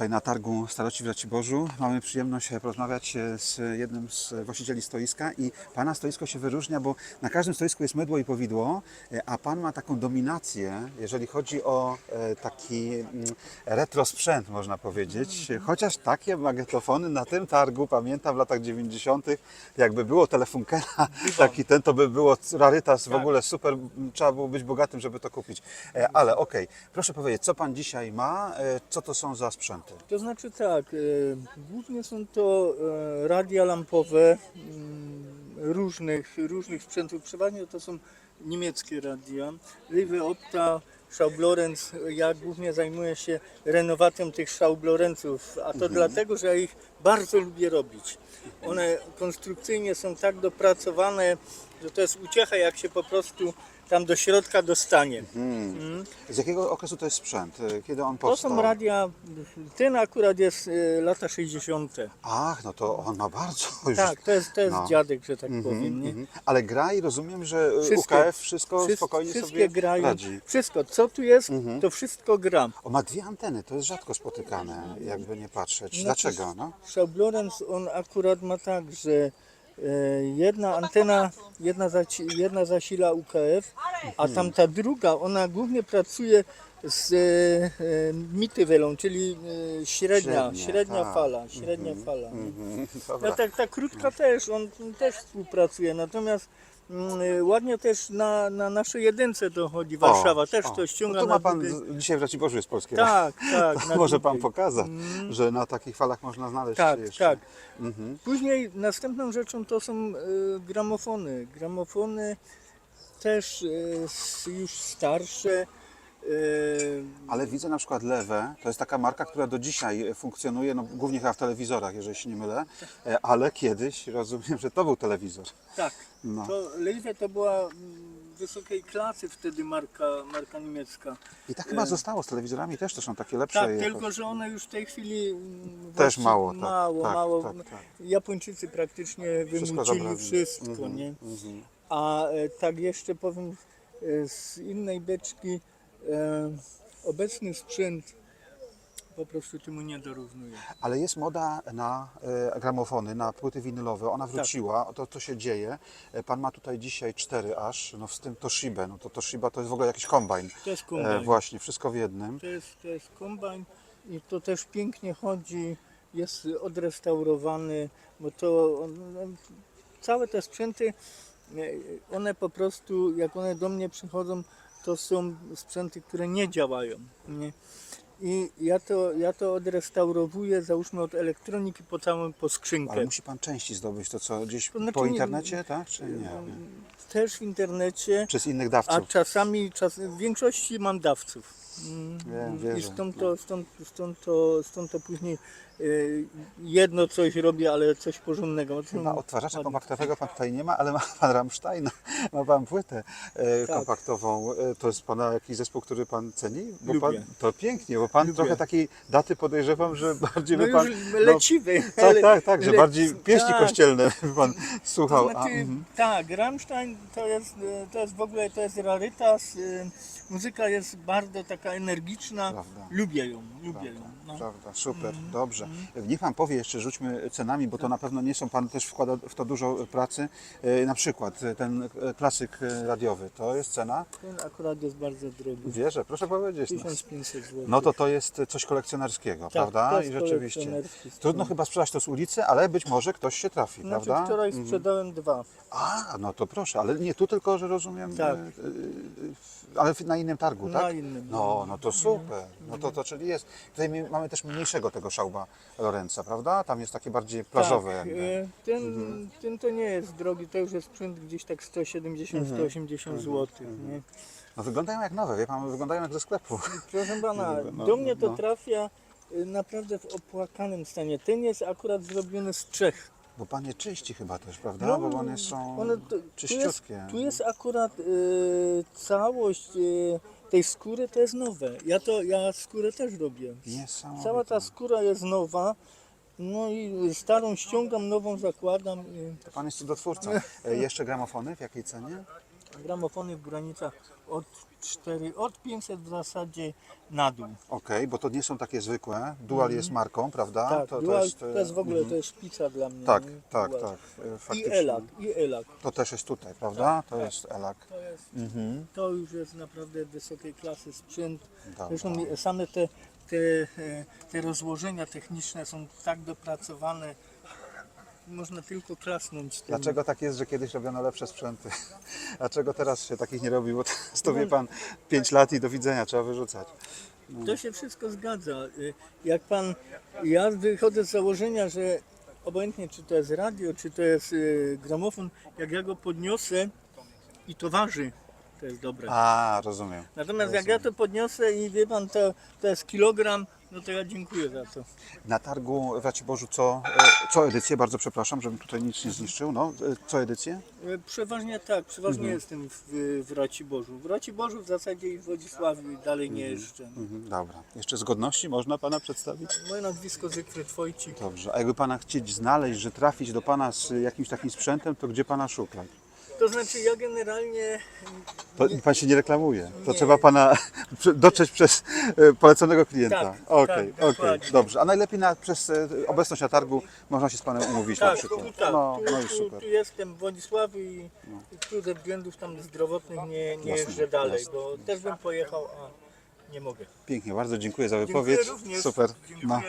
tutaj na targu Staroci w Raciborzu. Mamy przyjemność e, porozmawiać e, z jednym z właścicieli stoiska i Pana stoisko się wyróżnia, bo na każdym stoisku jest mydło i powidło, e, a Pan ma taką dominację, jeżeli chodzi o taki mm, retro sprzęt, można powiedzieć. Chociaż takie magnetofony na tym targu, pamiętam w latach 90., jakby było telefunkera, taki ten, to by było rarytas w ogóle super, trzeba było być bogatym, żeby to kupić. Ale okej, proszę powiedzieć, co Pan dzisiaj ma, co to są za sprzęty? To znaczy tak, e, głównie są to e, radia lampowe mm, różnych, różnych sprzętów. Przeważnie to są niemieckie radia. Live Opta, Schaublorenz. Ja głównie zajmuję się renowacją tych Schaublorenzów, a to dlatego, że ja ich bardzo lubię robić. One konstrukcyjnie są tak dopracowane, że to jest uciecha, jak się po prostu tam do środka dostanie. Mm. Z jakiego okresu to jest sprzęt? Kiedy on To powstał? są radia, ten akurat jest e, lata 60. Ach, no to on ma bardzo już... Tak, to jest, to jest No. dziadek, że tak Mhm, powiem. Nie? mhm. Ale gra i rozumiem, że e, Wszystko. UKF wszystko Wszys- spokojnie wszystkie sobie grają. radzi. Wszystko, co tu jest, Mhm. to wszystko gra. O, ma dwie anteny, to jest rzadko spotykane, jakby nie patrzeć. Znaczy, Dlaczego? No? Schaublorenz, on akurat ma tak, że jedna antena, jedna, zaci, jedna zasila UKF, a Mhm. tamta druga, ona głównie pracuje z e, e, mitywelą, czyli e, średnia, Średnia, średnia tak. fala, średnia fala. Mhm, No tak, ta krótka też, on też współpracuje, natomiast ładnie też na, na naszej jedynce dochodzi Warszawa, też o. to ściąga no to ma pan, z- dzisiaj w Raciborzu jest polskie Tak, tak. Może pan pokazać, Mm. że na takich falach można znaleźć Tak, jeszcze. tak. Mhm. Później następną rzeczą to są e, gramofony. Gramofony też s- już starsze. E, Ale widzę na przykład Lewe, to jest taka marka, która do dzisiaj funkcjonuje, no, głównie chyba w telewizorach, jeżeli się nie mylę, e, ale kiedyś rozumiem, że to był telewizor. tak, No. to Leiwe to była mm, wysokiej klasy wtedy marka, marka niemiecka. I tak chyba E. zostało z telewizorami, też to są takie lepsze. Tak, jakoś. tylko że one już w tej chwili mm, Też mało, tak, mało, tak, mało. tak, tak. Japończycy praktycznie wymucili wszystko, Mhm, nie? mhm. A e, tak jeszcze powiem z innej beczki, obecny sprzęt po prostu temu nie dorównuje. Ale jest moda na e, gramofony, na płyty winylowe, Tak. ona wróciła, to, to się dzieje. E, Pan ma tutaj dzisiaj cztery aż, no z tym Toshibę, no to Toshiba to jest w ogóle jakiś kombajn. To jest E, kombajn. właśnie, wszystko w jednym. To jest, to jest kombajn i to też pięknie chodzi, jest odrestaurowany, bo to on- on- całe te sprzęty, e, one po prostu, jak one do mnie przychodzą, to są sprzęty, które nie działają. Nie? I ja to, ja to odrestaurowuję, załóżmy od elektroniki po całą po skrzynkę. Ale musi Pan części zdobyć, to co, gdzieś To znaczy po nie- internecie, tak? Czy nie? nie? Też w internecie, Przez innych a dawców. czasami, czas, w większości mam dawców. Mm, Wiem, I wierzę. No. stąd to, stąd, stąd to, stąd to później y, jedno coś robię, ale coś porządnego. Chyba odtwarzacza kompaktowego Pan tutaj nie ma, ale ma Pan Rammsteina, ma Pan płytę e, Tak. kompaktową. E, to jest Pana jakiś zespół, który Pan ceni? Bo Lubię. pan, to pięknie, bo Pan Lubię. trochę takiej daty podejrzewam, że bardziej No by Pan... już leciwy. Tak, tak, tak, że le- bardziej pieśni tak. kościelne by Pan słuchał. To a, znaczy, mhm. tak, Rammstein to jest, to jest w ogóle to jest rarytas. y, Muzyka jest bardzo taka energiczna. Prawda. Lubię ją, lubię Prawda, ją. No. prawda, super, Mhm, dobrze. Niech Pan powie jeszcze, rzućmy cenami, bo to na pewno nie są, Pan też wkłada w to dużo pracy. E, Na przykład e, ten e, klasyk e, radiowy, to jest cena? Ten akurat jest bardzo drogi. Wierzę, proszę powiedzieć. No. 1500 zł. No to to jest coś kolekcjonerskiego, Tak, prawda? to jest I rzeczywiście. kolekcjonerski Trudno chyba sprzedać to z ulicy, ale być może ktoś się trafi, Znaczy prawda? wczoraj Mhm. sprzedałem dwa. A, no to proszę, ale nie tu tylko, że rozumiem, Tak. e, e, ale na innym targu, Na tak? innym. No, no to super. No to, to czyli jest. Tutaj mi- mamy też mniejszego tego szałba Lorenza, prawda? Tam jest takie bardziej plażowe Tak, jakby. e, ten, Mhm. ten to nie jest drogi, to już jest sprzęt gdzieś tak 170-180 Mhm. zł. Nie? No wyglądają jak nowe, wie pan, wyglądają jak ze sklepu. Proszę pana, No, do mnie to no. trafia e, naprawdę w opłakanym stanie. Ten jest akurat zrobiony z Czech. Bo pan je czyści chyba też, prawda? No, Bo one są One to- tu, jest, czyściutkie. tu jest akurat e, całość e, tej skóry to jest nowe. Ja to ja skórę też robię. Cała ta skóra jest nowa. No i starą ściągam, nową zakładam. I To pan jest cudotwórca. E, jeszcze gramofony w jakiej cenie? Gramofony w granicach od 4, od 500 w zasadzie na dół. Okej, bo to nie są takie zwykłe. Dual jest marką, prawda? Tak, to, dual, jest, to, e, jest w ogóle, mhm. to jest szpica dla mnie. Tak, nie? tak, Dual. tak. e, I Faktycznie. elak, i elak. To też jest tutaj, prawda? To tak. jest elak. To, jest, Mhm. to już jest naprawdę wysokiej klasy sprzęt. Dobra. Zresztą same te, te, e, te rozłożenia techniczne są tak dopracowane, można tylko klasnąć. Tym. Dlaczego tak jest, że kiedyś robiono lepsze sprzęty? Dlaczego teraz się takich nie robi? Bo to wie pan 5 lat i do widzenia, trzeba wyrzucać. To się wszystko zgadza. Y, Jak pan, ja wychodzę z założenia, że obojętnie czy to jest radio, czy to jest y, gramofon, jak ja go podniosę i to waży, to jest dobre. A, rozumiem. Natomiast jak ja to podniosę i wie pan, to, to jest kilogram, no to ja dziękuję za to. Na targu w Raciborzu co, e, co edycję? Bardzo przepraszam, żebym tutaj nic nie zniszczył. No, e, co edycję? Y, Przeważnie tak, przeważnie jestem w, w Raciborzu. W Raciborzu w zasadzie i w Władysławiu i dalej nie jeżdżę. Mhm, dobra. Jeszcze z godności można pana przedstawić? Moje nazwisko Zygfryd Wojcik. Dobrze. A jakby pana chcieć znaleźć, że trafić do pana z jakimś takim sprzętem, to gdzie pana szukać? To znaczy ja generalnie To pan się nie reklamuje. To Nie. trzeba pana dotrzeć przez e, poleconego klienta. Tak, Okej, tak, okej, dokładnie. dobrze. A najlepiej na, przez e, obecność na targu można się z panem umówić na Tak, przykład. tu, tak. No, tu, no i super. No. tu jestem w Władysławiu i tu ze względów tam zdrowotnych nie, nie Jasne, jeżdżę dalej, jasne. bo też bym pojechał, a nie mogę. Pięknie, bardzo dziękuję za Dziękuję wypowiedź. również. Super. Dziękuję. No.